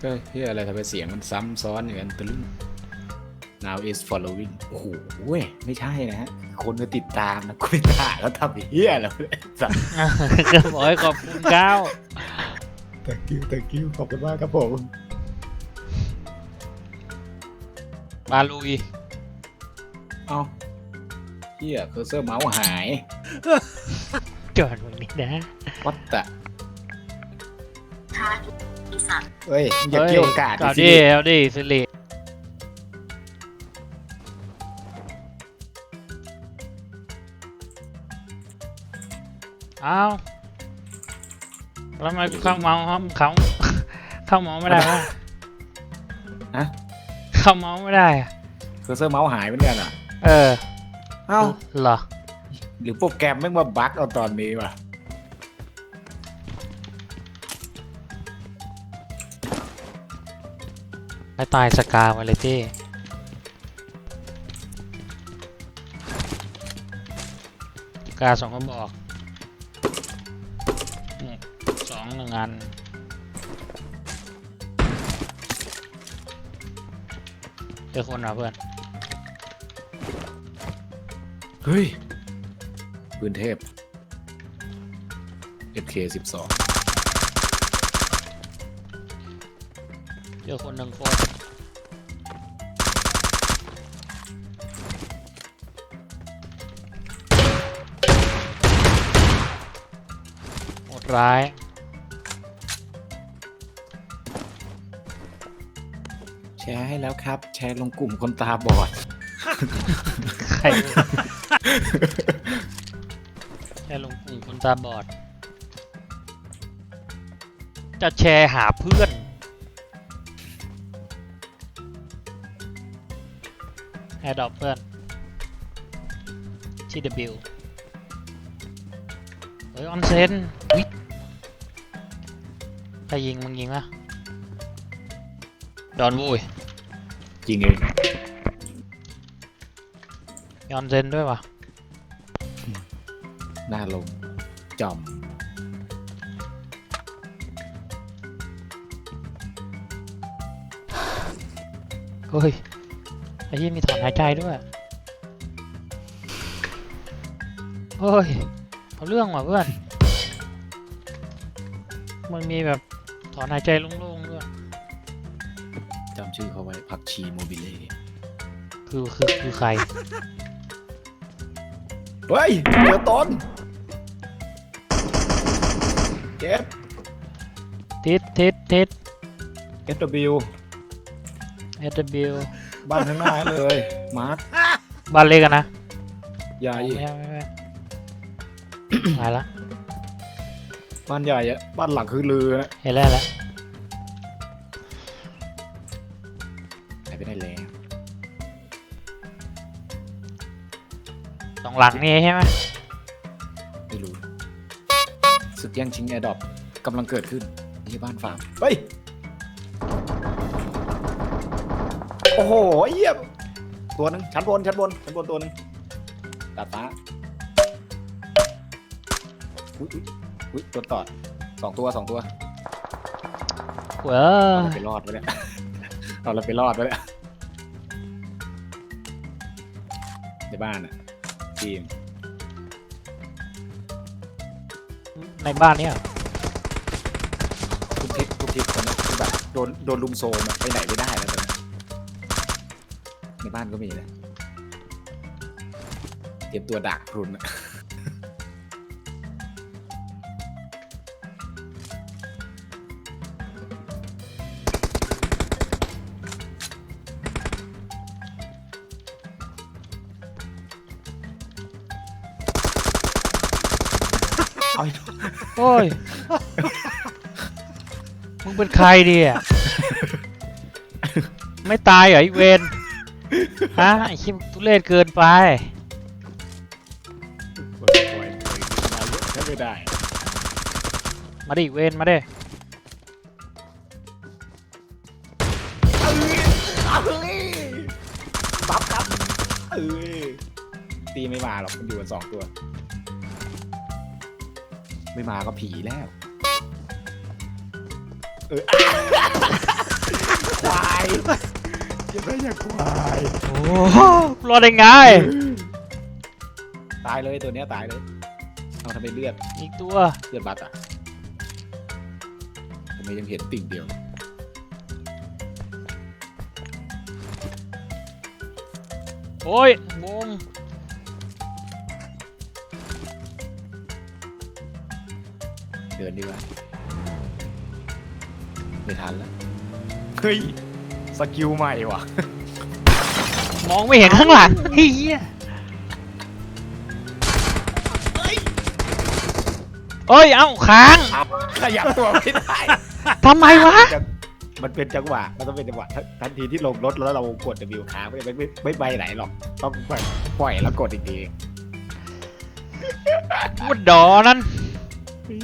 เฮ้ยเฮียอะไรทำไมเสียงมันซ้ำซ้อนอย่างนั้นตะลึง now is following โอ้โหเว้ยไม่ใช่นะฮะ คนมาติดตามนะกูไม่ถ่ายแล้วทำเฮียแล้วเนี่ยสัตว์ก็บอกให้ขอบคุณก้าว thank you thank you ขอบคุณมากครับผมมาลุย เอ้าเฮียเคอร์เซอร์เมาส์หาย จอดตรงนี้นะ วัดตะ ท้าทุกปีศาจเฮ้ยอย่าเกี่ยวกาดเอาสิดิเอาดิสิริเอาแล้วทำไมกูเข้าเมาส์เขาเขาเข้าเมาส์ไม่ได้วะฮะ เข้าเมาส์ไม่ได้อะเคอร์เซอร์เมาส์หายเหมือนกันเหรอะเออเอ้าเหรอ หรือโปรแกรมแม่งมาบั๊กเอาตอนนี้วะ ไม่ตายสกามาเลยที่กาสองก็บอกสองหนึ่งอันเจอคนเหรอเพื่อน เฮ้ย ปืนเทพ FK 12 เจอคนหนึ่งคนโหดร้ายแชร์ให้แล้วครับ แชร์ลงกลุ่มคนตาบอด ใครแค่ลงกลุ่มคนตาบอด จะแชร์หาเพื่อน แอดดอปเพื่อน TW เฮ้ยออนเซนวิใครยิงมึงยิงปะดอนวุ้ยจริงเองมีออนเซนด้วยวะหน้าลงจอมเฮ้ย ไอ้ยี่มีถอนหายใจด้วยเฮ้ยเอาเรื่องว่ะเพื่อน มันมีแบบถอนหายใจโล่งๆด้วยจำชื่อเขาไว้ผักชีโมบิเล่คือคือคือใคร เฮ้ยเจอต้นเจ็บทิศทิศทิศ SW SW บ้านข้างหน้าเลย มาร์คบ้านเล็กกันนะใหญ่ไม่ไม่ไม่ไม่หายละบ้านใหญ่อะบ้านหลังคือเรือนะเห็นแล้วเห็นแล้วหายไปได้แล้วสองหลังนี่ใช่ไหมไม่รู้ศึกแย่งชิงแอร์ดรอปกำลังเกิดขึ้นที่บ้านฟาร์มเฮ้ย โอ้โหเยี่ยมตัวหนึงชั้นบนชั้นบนชั้นบนตัวหนึงดาดฟ้าอุ้ยอุ๊ยอุ้ยตัวต่อดสองตัวสองตัวเว้ยเอาเราไปรอดไปเนี่ยเอาเราไปรอดไปเนี่ยในบ้านอะทีมในบ้านเนี่ยทุกทิศทุกทิศคนนี้คือแบบโดนโดนลุมโซมอะไปไหนไม่ได้แล้วตอนนี้ ในบ้านก็มีนะเตรียมตัวดักพรุนอะเอาอีกโอ้ย มึงเป็นใครดีอะไม่ตายเหรอไอเวน ฮะไอคิมทุเรศเกินไป ปล่อยปล่อยปล่อยมาเยอะใช้ไม่ได้มาดิเวนมาดิบัฟครับเออตีไม่มาหรอกมันอยู่กันสองตัว ไม่มาก็ผีแล้ว เออ ควาย อย่าไปอย่าควายโอ้โหรอดได้ไงตายเลยตัวเนี้ยตายเลยเอาทำไมเลือดอีกตัว เลือดบัตรอะทำไมยังเห็นติ่งเดียวโอ้ยมุมเดินดีกว่าไม่ทันแล้วเฮ้ย สกิลใหม่ว่ะ มองไม่เห็นข้างหลังเฮียเอ้ย เอ้าค้าง ขยับตัวไม่ได้ทำไมวะมันเป็นจังหวะ มันต้องเป็นจังหวะทันทันทีที่ลงรถแล้วเรากด W ค้างไม่ไม่ไม่ไม่ไปไหนหรอก ต้องปล่อยปล่อยแล้วกดอีกทีมุดดอนั่น เฮ้ย